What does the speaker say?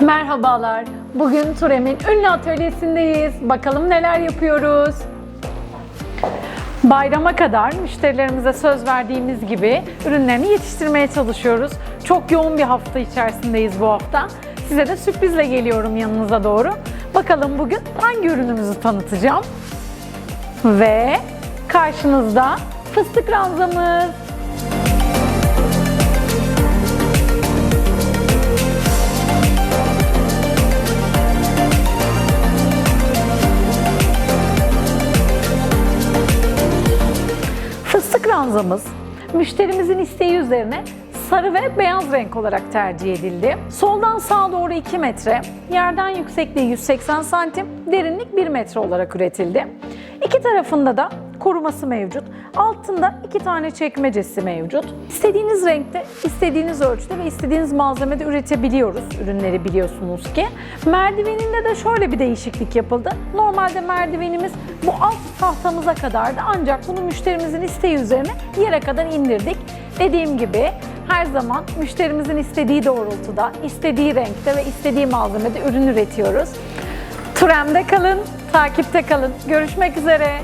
Merhabalar. Bugün Turem'in ünlü atölyesindeyiz. Bakalım neler yapıyoruz. Bayrama kadar müşterilerimize söz verdiğimiz gibi ürünlerini yetiştirmeye çalışıyoruz. Çok yoğun bir hafta içerisindeyiz bu hafta. Size de sürprizle geliyorum yanınıza doğru. Bakalım bugün hangi ürünümüzü tanıtacağım. Ve karşınızda fıstık ranzamız. Ranzamız müşterimizin isteği üzerine sarı ve beyaz renk olarak tercih edildi. Soldan sağa doğru 2 metre, yerden yüksekliği 180 santim, derinlik 1 metre olarak üretildi. İki tarafında da koruması mevcut. Altında iki tane çekmecesi mevcut. İstediğiniz renkte, istediğiniz ölçüde ve istediğiniz malzemede üretebiliyoruz ürünleri biliyorsunuz ki. Merdiveninde de şöyle bir değişiklik yapıldı. Normalde merdivenimiz bu alt tahtamıza kadardı ancak bunu müşterimizin isteği üzerine yere kadar indirdik. Dediğim gibi her zaman müşterimizin istediği doğrultuda, istediği renkte ve istediği malzemede ürün üretiyoruz. Turem'de kalın, takipte kalın. Görüşmek üzere.